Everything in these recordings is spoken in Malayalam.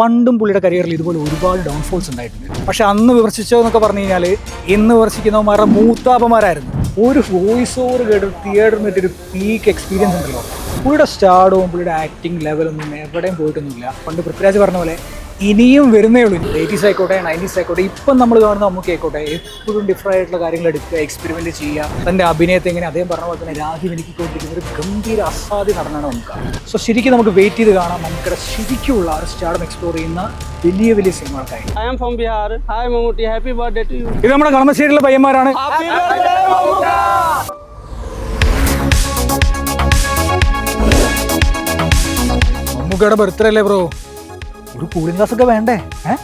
പണ്ടും പുള്ളിയുടെ കരിയറിൽ ഇതുപോലെ ഒരുപാട് ഡൗൺഫോൾസ് ഉണ്ടായിട്ടുണ്ട്. പക്ഷെ അന്ന് വിമർശിച്ചോ എന്നൊക്കെ പറഞ്ഞു കഴിഞ്ഞാൽ ഇന്ന് വിമർശിക്കുന്നവന്മാരുടെ മൂത്താപ്പന്മാരായിരുന്നു. ഒരു വോയിസ് ഓവർ കേട്ട് തിയേറ്ററിൽ ഒരു പീക്ക് എക്സ്പീരിയൻസ് ഉണ്ടല്ലോ. പുള്ളിയുടെ സ്റ്റാർഡും പുള്ളിയുടെ ആക്ടിങ് ലെവലൊന്നും എവിടെയും പോയിട്ടൊന്നുമില്ല. പണ്ട് പൃഥ്വിരാജ് പറഞ്ഞ പോലെ ഇനിയും വരുന്നേ ഉള്ളൂ. എയ്റ്റീസ് ആയിക്കോട്ടെ നയന്റീസ് ആയിക്കോട്ടെ ഇപ്പം നമ്മൾ കാണുന്ന നമുക്ക് ആയിക്കോട്ടെ എപ്പോഴും ഡിഫറെന്റ് ആയിട്ടുള്ള കാര്യങ്ങൾ എടുക്കുക എക്സ്പെരിമെന്റ് ചെയ്യുക തന്റെ അഭിനയത്തെ എങ്ങനെ അദ്ദേഹം പറഞ്ഞ പോലെ തന്നെ രാജ്യം എനിക്കൊണ്ടിരിക്കുന്ന ഒരു ഗംഭീര അസാധ്യ നടനാണ് നമുക്ക് സോ ശരിക്കും നമുക്ക് വെയിറ്റ് ചെയ്ത് കാണാം. നമുക്കിടെ ശരിക്കുള്ള ഒരു സ്റ്റാർഡം എക്സ്പ്ലോർ ചെയ്യുന്ന വലിയ വലിയ സിനിമകൾക്കായി. Am from Bihar. Hi Mamuti, happy birthday to you. ഇത് നമ്മുടെ കളമശ്ശേരിയിലെ പയ്യന്മാരാണ്. മമ്മൂക്കയുടെ ബർത്ത്ഡേ അല്ലേ ബ്രോ ഒരു കൂളിംഗ് ഗ്ലാസ് ഒക്കെ വേണ്ടേ? ഏ?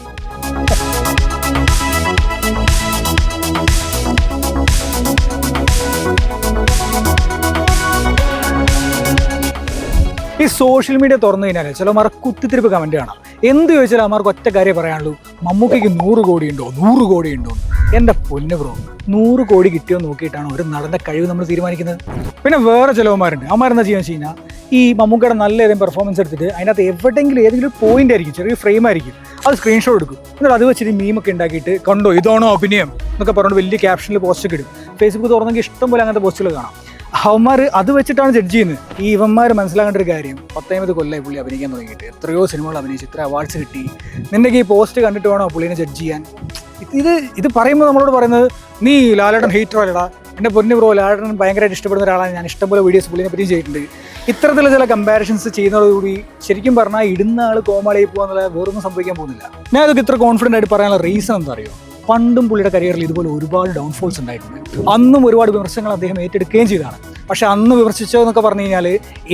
ഈ സോഷ്യൽ മീഡിയ തുറന്നു കഴിഞ്ഞാൽ ചിലമാർ കുത്തിത്തിരിപ്പ് കമന്റ് കാണാം എന്ത് ചോദിച്ചാലും അമാർക്ക് ഒറ്റ കാര്യം പറയാനുള്ളൂ. മമ്മൂക്കയ്ക്ക് നൂറ് കോടി ഉണ്ടോ നൂറ് കോടി ഉണ്ടോ എന്റെ പൊന്ന് ബ്രോ നൂറ് കോടി കിട്ടിയോ നോക്കിയിട്ടാണ് ഒരു നടന്റെ കഴിവ് നമ്മൾ തീരുമാനിക്കുന്നത്. പിന്നെ വേറെ ചിലവന്മാരുണ്ട്. അമാരെന്താ ചെയ്യാൻ വെച്ച് ഈ മമ്മൂക്കയുടെ നല്ല ഏതെങ്കിലും പെർഫോമൻസ് എടുത്തിട്ട് അതിനകത്ത് എവിടെയെങ്കിലും ഏതെങ്കിലും പോയിന്റ് ആയിരിക്കും ചെറിയ ഫ്രെയിം ആയിരിക്കും. അത് സ്ക്രീൻഷോട്ട് എടുക്കും. എന്നിട്ട് അത് വെച്ചിട്ട് മീമൊക്കെ ഉണ്ടാക്കിയിട്ട് കണ്ടോ ഇതാണോ അഭിനയം എന്നൊക്കെ പറഞ്ഞുകൊണ്ട് വലിയ ക്യാപ്ഷനിൽ പോസ്റ്റ് ഒക്കെ ഇടും. ഫേസ്ബുക്ക് തുറന്നെങ്കിൽ ഇഷ്ടം പോലെ അങ്ങനത്തെ പോസ്റ്റുകൾ കാണാം. അവന്മാർ അത് വെച്ചിട്ടാണ് ജഡ്ജ് ചെയ്യുന്നത്. ഈ ഇവന്മാർ മനസ്സിലാക്കേണ്ട ഒരു കാര്യം പത്തേമത് കൊല്ലമായി പുള്ളി അഭിനയിക്കാൻ തുടങ്ങിയിട്ട്. എത്രയോ സിനിമകൾ അഭിനയിച്ചു ഇത്ര അവാർഡ്സ് കിട്ടി. നിന്റെ ഈ പോസ്റ്റ് കണ്ടിട്ട് വേണോ പുള്ളിനെ ജഡ്ജ് ചെയ്യാൻ? ഇത് ഇത് പറയുമ്പോൾ നമ്മളോട് പറയുന്നത് നീ ലാലേട്ടൻ ഹീറ്റർ അല്ലടാ. എന്റെ പൊന്നു ബ്രോ ലാലേട്ടൻ ഭയങ്കരമായിട്ട് ഇഷ്ടപ്പെടുന്ന ഒരാളാണ്. ഞാൻ ഇഷ്ടംപോലെ വീഡിയോസ് പുള്ളിനെ പറ്റിയും ചെയ്തിട്ടുണ്ട്. ഇത്തരത്തിലുള്ള ചില കമ്പാരിഷൻസ് ചെയ്യുന്നതോടുകൂടി ശരിക്കും പറഞ്ഞാൽ ഇടുന്ന ആൾ കോമാളിയായി പോകാന്നുള്ള വേറൊന്നും സംഭവിക്കാൻ പോകുന്നില്ല. ഞാൻ അതൊക്കെ ഇത്ര കോൺഫിഡന്റ് ആയിട്ട് പറയാനുള്ള റീസൺ എന്താ അറിയോ? പണ്ടും പുള്ളിയുടെ കരിയറിൽ ഇതുപോലെ ഒരുപാട് ഡൗൺഫോൾസ് ഉണ്ടായിട്ടുണ്ട്. അന്നും ഒരുപാട് വിമർശനങ്ങൾ അദ്ദേഹം ഏറ്റെടുക്കുകയും ചെയ്തതാണ്. പക്ഷെ അന്ന് വിമർശിച്ചോ എന്നൊക്കെ പറഞ്ഞു കഴിഞ്ഞാൽ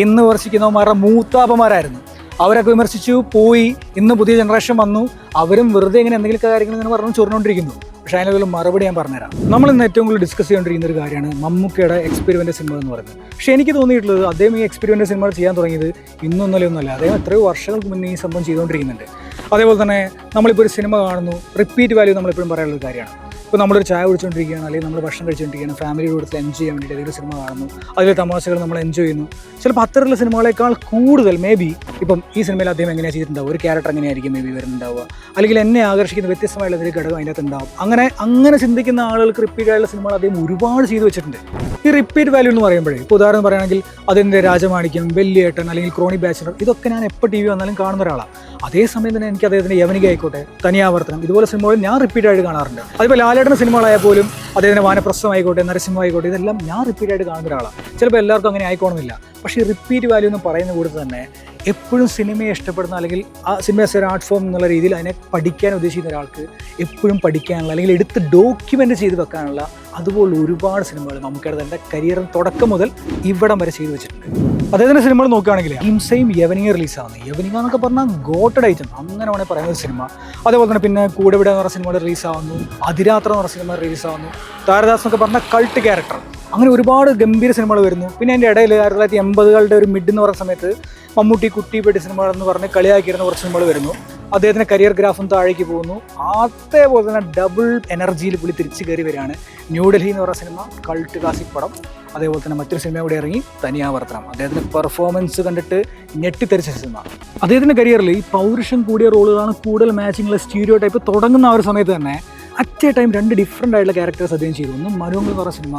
ഇന്ന് വിമർശിക്കുന്നവന്മാരുടെ മൂത്താപ്പന്മാരായിരുന്നു. അവരൊക്കെ വിമർശിച്ചു പോയി ഇന്ന് പുതിയ ജനറേഷൻ വന്നു അവരും വെറുതെ ഇങ്ങനെ എന്തെങ്കിലും കാര്യങ്ങൾ ഇങ്ങനെ പറഞ്ഞു ചൊറിഞ്ഞുകൊണ്ടിരിക്കുന്നു. പക്ഷേ മറുപടി ഞാൻ പറഞ്ഞുതരാം. നമ്മൾ ഇന്ന് ഏറ്റവും കൂടുതൽ ഡിസ്കസ് ചെയ്തുകൊണ്ടിരിക്കുന്ന ഒരു കാര്യമാണ് മമ്മൂക്കയുടെ എക്സ്പെരിമെന്റ് സിനിമ എന്ന് പറയുന്നത്. പക്ഷേ എനിക്ക് തോന്നിയിട്ടുള്ളത് അദ്ദേഹം ഈ എക്സ്പെരിമെന്റ് സിനിമ ചെയ്യാൻ തുടങ്ങിയത് ഇന്നൊന്നല്ലേ ഒന്നുമല്ല. അദ്ദേഹം എത്രയോ വർഷങ്ങൾക്ക് മുന്നേ ഈ സംഭവം ചെയ്തുകൊണ്ടിരിക്കുന്നുണ്ട്. അതേപോലെ തന്നെ നമ്മളിപ്പോൾ ഒരു സിനിമ കാണുന്നു. റിപ്പീറ്റ് വാല്യൂ നമ്മളിപ്പോഴും പറയാനുള്ള കാര്യമാണ്. ഇപ്പോൾ നമ്മളൊരു ചായ കുടിച്ചുകൊണ്ടിരിക്കുകയാണ് അല്ലെങ്കിൽ നമ്മൾ ഭക്ഷണം കഴിച്ചുകൊണ്ടിരിക്കുകയാണ് ഫാമിലിയുടെ കൂടെ എൻജോയ് ചെയ്യാൻ വേണ്ടിയിട്ട് ഏതെങ്കിലും സിനിമ കാണുന്നു അതിലെ തമാശകൾ നമ്മൾ എൻജോയ് ചെയ്യുന്നു. ചിലപ്പോൾ അത്തരത്തിലുള്ള സിനിമകളേക്കാൾ കൂടുതൽ മേ ബി ഇപ്പം ഈ സിനിമയിൽ അദ്ദേഹം എങ്ങനെയാണ് ചെയ്തിട്ടുണ്ടാവുക? ഒരു ക്യാരക്ടർ എങ്ങനെയായിരിക്കും മേ ബി വരുന്നുണ്ടാവുക അല്ലെങ്കിൽ എന്നെ ആകർഷിക്കുന്ന വ്യത്യസ്തമായുള്ള ഒരു ഘടകം അതിനകത്ത് ഉണ്ടാവും. അങ്ങനെ അങ്ങനെ ചിന്തിക്കുന്ന ആളുകൾക്ക് റിപ്പീറ്റ് സിനിമകൾ അദ്ദേഹം ഒരുപാട് ചെയ്തു വെച്ചിട്ടുണ്ട്. ഈ റിപ്പീറ്റ് വാല്യൂ എന്ന് പറയുമ്പോഴേ ഇപ്പോൾ ഉദാഹരണം പറയുകയാണെങ്കിൽ അതിന്റെ രാജമാണിക്യം വെല്ലിയേട്ടൻ അല്ലെങ്കിൽ ക്രോണി ബാച്ചിലർ ഇതൊക്കെ ഞാൻ എപ്പോൾ ടി വി വന്നാലും കാണുന്ന ഒരാളാണ്. അതേസമയം തന്നെ എനിക്ക് അദ്ദേഹത്തിന്റെ യവനിക ആയിക്കോട്ടെ തനിയാവർത്തനം ഇതുപോലെ സിനിമകൾ ഞാൻ റിപ്പീറ്റ് ആയിട്ട് കാണാറുണ്ട്. അതിപ്പോൾ ലാലേട്ടന്റെ സിനിമകളായാൽ പോലും അദ്ദേഹത്തിന് വാനപ്രസ്ഥം ആയിക്കോട്ടെ നരസിംഹം ഇതെല്ലാം ഞാൻ റിപ്പീറ്റ് ആയിട്ട് കാണുന്ന ഒരാളാണ് ചിലപ്പോൾ എല്ലാവർക്കും അങ്ങനെ ആയിക്കോണമെന്നില്ല പക്ഷേ റിപ്പീറ്റ് വാല്യൂ എന്ന് പറയുന്ന കൂടെ തന്നെ എപ്പോഴും സിനിമയെ ഇഷ്ടപ്പെടുന്ന അല്ലെങ്കിൽ ആ സിനിമ ഒരു ആർട്ട് ഫോം എന്നുള്ള രീതിയിൽ അതിനെ പഠിക്കാൻ ഉദ്ദേശിക്കുന്ന ഒരാൾക്ക് എപ്പോഴും പഠിക്കാനുള്ള അല്ലെങ്കിൽ എടുത്ത് ഡോക്യുമെന്റ് ചെയ്ത് വെക്കാനുള്ള അതുപോലെ ഒരുപാട് സിനിമകൾ നമുക്കത് എന്റെ കരിയറിന് തുടക്കം മുതൽ ഇവിടം വരെ ചെയ്തു വെച്ചിട്ടുണ്ട്. അദ്ദേഹത്തിന്റെ സിനിമകൾ നോക്കുകയാണെങ്കിൽ ഹിംസയും യവനിക റിലീസാണ്. യവനിക എന്നൊക്കെ പറഞ്ഞാൽ ഗോട്ടഡ് ഐറ്റം അങ്ങനെ വേണമെങ്കിൽ പറയുന്ന ഒരു സിനിമ. അതേപോലെ തന്നെ പിന്നെ കൂടെ വിടുക എന്ന് പറഞ്ഞ സിനിമകൾ റിലീസാവുന്നു. അതിരാത്ര എന്ന് പറഞ്ഞ സിനിമ റിലീസാവുന്നു. താരദാസ് എന്നൊക്കെ പറഞ്ഞ കൾട്ട് ക്യാരക്ടർ അങ്ങനെ ഒരുപാട് ഗംഭീര സിനിമകൾ വരുന്നു. പിന്നെ അതിന്റെ ഇടയിൽ ആയിരത്തി തൊള്ളായിരത്തി എൺപതുകളുടെ ഒരു മിഡ് എന്ന് പറയുന്ന സമയത്ത് മമ്മൂട്ടി കുട്ടി പെട്ടി സിനിമകൾ എന്ന് പറഞ്ഞ് കളിയാക്കിയിരുന്ന കുറച്ച് സിനിമകൾ വരുന്നു. അദ്ദേഹത്തിന്റെ കരിയർ ഗ്രാഫും താഴേക്ക് പോകുന്നു. അതേപോലെ തന്നെ ഡബിൾ എനർജിയിൽ പുള്ളി തിരിച്ചു കയറി വരികയാണ്. ന്യൂഡൽഹി എന്ന് പറയുന്ന സിനിമ കൾട്ട് ക്ലാസിക് പടം. അതേപോലെ തന്നെ മറ്റൊരു സിനിമ കൂടെ ഇറങ്ങി തനിയാവർത്തനം. അദ്ദേഹത്തിന്റെ പെർഫോമൻസ് കണ്ടിട്ട് ഞെട്ടിത്തെറിച്ച സിനിമ. അദ്ദേഹത്തിന്റെ കരിയറിൽ ഈ പൗരുഷം കൂടിയ റോളുകളാണ് കൂടുതൽ മാച്ചിങ്ങുള്ള സ്റ്റീരിയോ ടൈപ്പ് തുടങ്ങുന്ന ആ ഒരു സമയത്ത് തന്നെ അറ്റ് എ ടൈം രണ്ട് ഡിഫറെന്റ് ആയിട്ടുള്ള ക്യാരക്ടേഴ്സ് അദ്ദേഹം ചെയ്തു. ഒന്ന് എന്ന് പറഞ്ഞ സിനിമ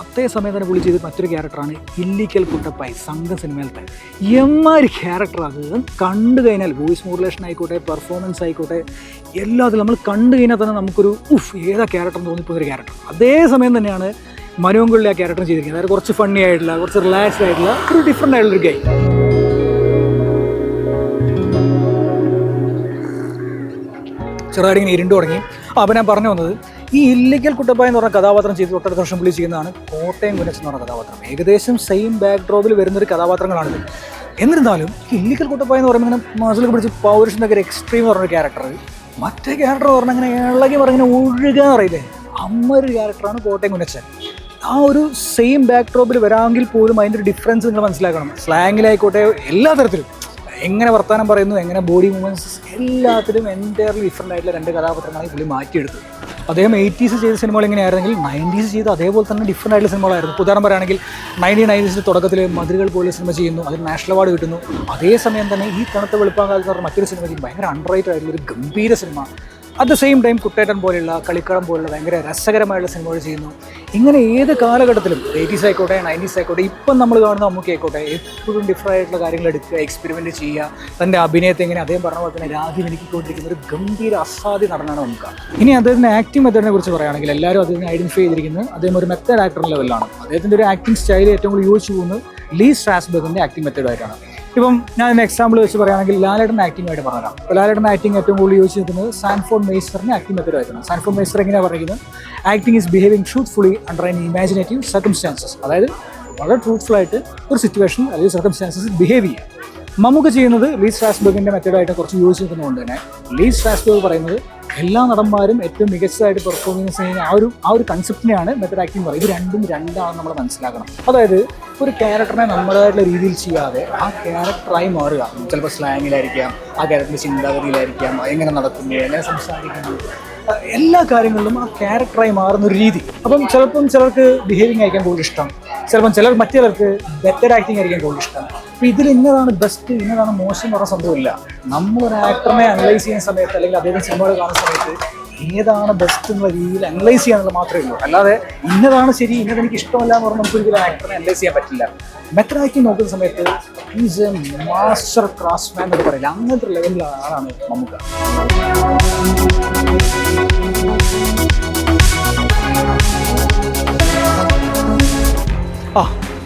അതേ സമയം തന്നെ പുള്ളി ചെയ്ത മറ്റൊരു ക്യാരക്ടറാണ് ഇല്ലിക്കൽ കുട്ടപ്പായി സംഘ സിനിമയിലത്തെ എമ്മാതിരി ക്യാരക്ടർ അത് കണ്ടു കഴിഞ്ഞാൽ വോയിസ് മോഡുലേഷൻ ആയിക്കോട്ടെ പെർഫോമൻസ് ആയിക്കോട്ടെ എല്ലാത്തിലും നമ്മൾ കണ്ടു കഴിഞ്ഞാൽ തന്നെ നമുക്കൊരു ഉഫ് ഏതാ ക്യാരക്ടർ എന്ന് തോന്നിപ്പോകുന്ന ഒരു ക്യാരക്ടർ അതേ സമയം തന്നെയാണ് മനുവങ്കളിലെ ആ ക്യാരക്ടർ ചെയ്തിരിക്കുന്നത്. അതായത് കുറച്ച് ഫണ്ണി ആയിട്ടുള്ള കുറച്ച് റിലാക്സ്ഡ് ആയിട്ടുള്ള ഒരു ഡിഫറെന്റ് ആയിട്ടുള്ളൊരു ഗൈ ചെറുതായിട്ട് ഇങ്ങനെ ഇരുണ്ടു തുടങ്ങി. അപ്പം ഞാൻ പറഞ്ഞു വന്നത് ഈ ഇല്ലിക്കൽ കുട്ടപ്പായ എന്ന് പറഞ്ഞ കഥാപാത്രം ചെയ്ത് തൊട്ടടുത്ത വർഷം പുള്ളി ചെയ്യുന്നതാണ് കോട്ടയം കുനച്ച് എന്ന് പറഞ്ഞ കഥാപാത്രം. ഏകദേശം സെയിം ബാക്ക് ഡ്രോപ്പിൽ വരുന്നൊരു കഥാപാത്രങ്ങളാണിത്. എന്നിരുന്നാലും ഇല്ലിക്കൽ കുട്ടപ്പായ എന്ന് പറയുമ്പോൾ ഇങ്ങനെ മസിലൊക്കെ പിടിച്ച് പൗരുഷന്റെ ഒക്കെ ഒരു എക്സ്ട്രീം എന്ന് പറഞ്ഞ ക്യാരക്ടർ മറ്റേ ക്യാരക്ടർ എന്ന് പറഞ്ഞാൽ ഇങ്ങനെ ഇളകി പറഞ്ഞിങ്ങനെ ഒഴുകാൻ അറിയില്ലേ? അമ്മ ഒരു ക്യാരക്ടറാണ് കോട്ടയം കുനച്ചൻ ആ ഒരു സെയിം ബാക്ക് ഡ്രോപ്പിൽ വരാമെങ്കിൽ പോലും അതിന്റെ ഒരു ഡിഫറൻസ് നിങ്ങൾ മനസ്സിലാക്കണം. സ്ലാങ്ങിലായിക്കോട്ടെ എല്ലാ തരത്തിലും. എങ്ങനെ വർത്തമാനം പറയുന്നു എങ്ങനെ ബോഡി മൂവ്മെന്റ്സ് എല്ലാത്തിലും എന്റയർലി ഡിഫറെന്റ് ആയിട്ടുള്ള രണ്ട് കഥാപാത്രങ്ങളായി പുള്ളി മാറ്റിയെടുത്തു അദ്ദേഹം എയ്റ്റീസ് ചെയ്ത സിനിമകൾ എങ്ങനെയായിരുന്നെങ്കിൽ നയന്റീസ് ചെയ്ത അതേപോലെ തന്നെ ഡിഫറെന്റ് ആയിട്ടുള്ള സിനിമകളായിരുന്നു ഉദാഹരണം പറയുകയാണെങ്കിൽ നയന്റീൻ നയന്റീസിന്റെ തുടക്കത്തിൽ മധുരകൾ പോലെ സിനിമ ചെയ്യുന്നു അതിന് നാഷണൽ അവാർഡ് കിട്ടുന്നു. അതേസമയം തന്നെ ഈ തണുത്ത വെളുപ്പാകാലത്ത് മറ്റൊരു സിനിമ ചെയ്യും ഭയങ്കര അണ്ടർറൈറ്റഡ് ആയിട്ടുള്ള ഒരു ഗംഭീര cinema at the same time Kuttettan പോലെയുള്ള കളിക്കളം പോലുള്ള ഭയങ്കര രസകരമായുള്ള സിനിമകൾ ചെയ്യുന്നു. ഇങ്ങനെ ഏത് കാലഘട്ടത്തിലും എയ്റ്റീസ് ആയിക്കോട്ടെ നയന്റീസ് ആയിക്കോട്ടെ ഇപ്പം നമ്മൾ കാണുന്ന നമുക്ക് ആയിക്കോട്ടെ എപ്പോഴും ഡിഫറെന്റ് ആയിട്ടുള്ള കാര്യങ്ങൾ എടുക്കുക എക്സ്പെരിമെന്റ് ചെയ്യുക തന്റെ അഭിനയത്തെ എങ്ങനെ അദ്ദേഹം പറഞ്ഞ പോലെ തന്നെ രാജ്യം എനിക്കൊണ്ടിരിക്കുന്ന ഒരു ഗംഭീര അസാധ്യ നടനാണ് നമുക്ക് ഇനി അദ്ദേഹത്തിന്റെ ആക്ടിംഗ് മെത്തേഡിനെ കുറിച്ച് പറയുകയാണെങ്കിൽ എല്ലാവരും അദ്ദേഹത്തിന് ഐഡന്റിഫൈ ചെയ്തിരിക്കുന്നത് അദ്ദേഹം ഒരു മെത്തേഡ് ആക്ടർ ലെവലാണ് അദ്ദേഹത്തിന്റെ ഒരു ആക്ടിംഗ് സ്റ്റൈൽ ഏറ്റവും കൂടുതൽ യോജിച്ചു പോകുന്നത് ലീ സ്ട്രാസ്ബർഗിന്റെ ആക്ടിംഗ് മെത്തേഡായിട്ടാണ് ഇപ്പം ഞാൻ ഒരു എക്സാമ്പിൾ വെച്ച് പറയുകയാണെങ്കിൽ ലാലേട്ടൻ ആക്ടിംഗ് ആയിട്ട് പറയാം ലാലേട്ടൻ ആക്ടിംഗ് ഏറ്റവും കൂടുതൽ യൂസ് ചെയ്തിരുന്നത് സാൻഫോൺ മേസ്റ്ററിന്റെ ആക്ടിംഗ് മെത്തേഡ് ആയിരുന്നു സാൻഫോൺ മേസ്റ്റർ എങ്ങനെയാണ് പറയുന്നത്? Acting is behaving truthfully under an imaginative circumstances അതായത് വളരെ ട്രൂത്ത്ഫുൾ ആയിട്ട് ഒരു സിറ്റുവേഷൻ അല്ലെങ്കിൽ സർക്കംസ്റ്റാൻസസ് ബിഹേവ് ചെയ്യുക നമുക്ക് ചെയ്യുന്നത് ലീസ് സ്ട്രാസ്ബർഗിന്റെ മെത്തേഡായിട്ട് കുറച്ച് യൂസ് ചെയ്തതുകൊണ്ട് തന്നെ ലീസ് സ്ട്രാസ്ബർഗ് പറയുന്നത് എല്ലാ നടന്മാരും ഏറ്റവും മികച്ചതായിട്ട് പെർഫോമൻസ് ചെയ്യുന്ന ആ ഒരു ആ ഒരു കൺസെപ്റ്റിനെയാണ് മെത്തഡ് ആക്ടിംഗ് പറയുന്നത് ഇത് രണ്ടും രണ്ടാണെന്ന് നമ്മൾ മനസ്സിലാക്കണം. അതായത് ഒരു ക്യാരക്ടറിനെ നമ്മുടേതായിട്ടുള്ള രീതിയിൽ ചെയ്യാതെ ആ ക്യാരക്ടറായി മാറുക. ചിലപ്പോൾ സ്ലാങ്ങിലായിരിക്കാം ആ ക്യാരക്ടറിന്റെ ചിന്താഗതിയിലായിരിക്കാം എങ്ങനെ നടക്കുന്നു എങ്ങനെ സംസാരിക്കുന്നു. എല്ലാ കാര്യങ്ങളിലും ആ ക്യാരക്ടറായി മാറുന്ന ഒരു രീതി. അപ്പം ചിലപ്പം ചിലർക്ക് ബിഹേവിങ് ആയിരിക്കാൻ കൂടുതൽ ഇഷ്ടം. ചിലപ്പം ചിലർ മറ്റു ബെറ്റർ ആക്ടിങ് ആയിരിക്കും കൂടുതൽ ഇഷ്ടം അപ്പം ഇതിൽ ഇന്നതാണ് ബെസ്റ്റ് ഇന്നതാണ് മോശം എന്ന് പറഞ്ഞ സംഭവമില്ല. നമ്മളൊരു ആക്ടറിനെ അനലൈസ് ചെയ്യുന്ന സമയത്ത് അല്ലെങ്കിൽ അദ്ദേഹം സിനിമകൾ കാണുന്ന സമയത്ത് ഏതാണ് ബെസ്റ്റ് എന്നുള്ള രീതിയിൽ അനലൈസ് ചെയ്യാന്നുള്ളത് മാത്രമേ ഉള്ളൂ. അല്ലാതെ ഇന്നതാണ് ശരി ഇന്നത് എനിക്ക് ഇഷ്ടമല്ല എന്ന് പറഞ്ഞാൽ നമുക്ക് ഒരിക്കലും ആക്ടറിനെ അനലൈസ് ചെയ്യാൻ പറ്റില്ല. ബെറ്റർ ആക്ടിങ് നോക്കുന്ന സമയത്ത് ഈസ് എ മാസ്റ്റർ ക്രാഫ്റ്റ്സ്മാൻ എന്നൊക്കെ പറയില്ല. അങ്ങനത്തെ ലെവലിലുള്ള ആളാണ് നമുക്ക്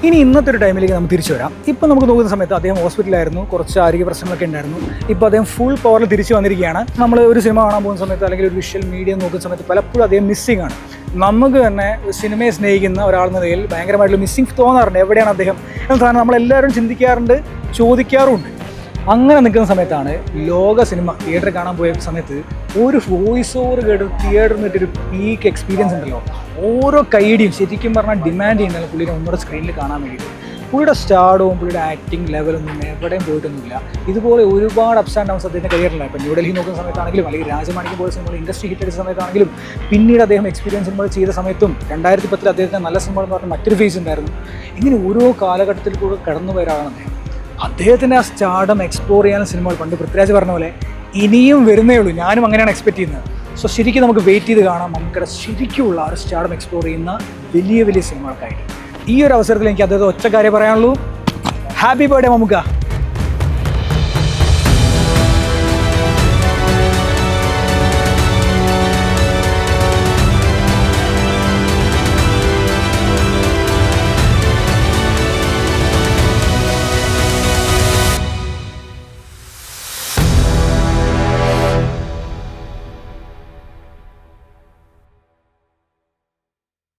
ഇനി ഇന്നത്തെ ഒരു ടൈമിലേക്ക് നമുക്ക് തിരിച്ചു വരാം. ഇപ്പം നമുക്ക് നോക്കുന്ന സമയത്ത് അദ്ദേഹം ഹോസ്പിറ്റലായിരുന്നു കുറച്ച് ആരോഗ്യ പ്രശ്നങ്ങളൊക്കെ ഉണ്ടായിരുന്നു. ഇപ്പോൾ അദ്ദേഹം ഫുൾ പവറിൽ തിരിച്ചു വന്നിരിക്കുകയാണ്. നമ്മൾ ഒരു സിനിമ കാണാൻ പോകുന്ന സമയത്ത് അല്ലെങ്കിൽ ഒരു വിഷ്വൽ മീഡിയ നോക്കുന്ന സമയത്ത് പലപ്പോഴും അദ്ദേഹം മിസ്സിംഗ് ആണ്. നമുക്ക് തന്നെ സിനിമയെ സ്നേഹിക്കുന്ന ഒരാളെന്ന നിലയിൽ ഭയങ്കരമായിട്ടുള്ള മിസ്സിംഗ് തോന്നാറുണ്ട്. എവിടെയാണ് അദ്ദേഹം? എന്ന സാധനം നമ്മളെല്ലാവരും ചിന്തിക്കാറുണ്ട് ചോദിക്കാറുമുണ്ട്. അങ്ങനെ നിൽക്കുന്ന സമയത്താണ് ലോക സിനിമ തിയേറ്ററിൽ കാണാൻ പോയ സമയത്ത് ഒരു വോയിസ് ഓവർ കേട്ട് തിയേറ്ററിൽ നിന്നിട്ടൊരു പീക്ക് എക്സ്പീരിയൻസ് ഉണ്ടല്ലോ. ഓരോ കൈഡിയും ശരിക്കും പറഞ്ഞാൽ ഡിമാൻഡ് ചെയ്യുന്നതിന് പുള്ളിനെ ഒന്നുകൂടെ സ്ക്രീനിൽ കാണാൻ വേണ്ടിയിട്ട്. പുള്ളിയുടെ സ്റ്റാർഡും പുള്ളിയുടെ ആക്ടിങ് ലെവലൊന്നും എവിടെയും പോയിട്ടൊന്നുമില്ല. ഇതുപോലെ ഒരുപാട് അപ്സ് ആൻഡ് ഡൗൺസ് അദ്ദേഹത്തിന്റെ കരിയറിലാണ് ഇപ്പോൾ ന്യൂഡൽഹി നോക്കുന്ന സമയത്താണെങ്കിലും അല്ലെങ്കിൽ രാജമാണിക്ക് പോലെ സിനിമകൾ ഇൻഡസ്ട്രി ഹിറ്റ് അടിച്ച സമയത്താണെങ്കിലും പിന്നീട് അദ്ദേഹം എക്സ്പീരിയൻസ് സിനിമകൾ ചെയ്ത സമയത്തും രണ്ടായിരത്തി പത്തിൽ അദ്ദേഹത്തിന് നല്ല സിനിമകൾ എന്ന് പറഞ്ഞ മറ്റൊരു ഫേസ് ഉണ്ടായിരുന്നു. ഇങ്ങനെ ഓരോ കാലഘട്ടത്തിൽ കൂടെ കടന്നു പോയ അദ്ദേഹം. അദ്ദേഹത്തിന്റെ ആ സ്റ്റാർഡം എക്സ്പ്ലോർ ചെയ്യാൻ സിനിമകൾ പണ്ട് പൃഥ്വിരാജ് പറഞ്ഞ പോലെ ഇനിയും വരുന്നേ ഉള്ളൂ. ഞാനും അങ്ങനെയാണ് എക്സ്പെക്ട് ചെയ്യുന്നത്. സോ ശരിക്കും നമുക്ക് വെയിറ്റ് ചെയ്ത് കാണാം. നമുക്കിടെ ശരിക്കുമുള്ള ഒരു സ്റ്റാർഡം എക്സ്പ്ലോർ ചെയ്യുന്ന വലിയ വലിയ സിനിമകൾക്കായിട്ട്. ഈ ഒരു അവസരത്തിൽ എനിക്ക് അദ്ദേഹത്തെ ഒറ്റ പറയാനുള്ളൂ. Happy birthday Mammukka.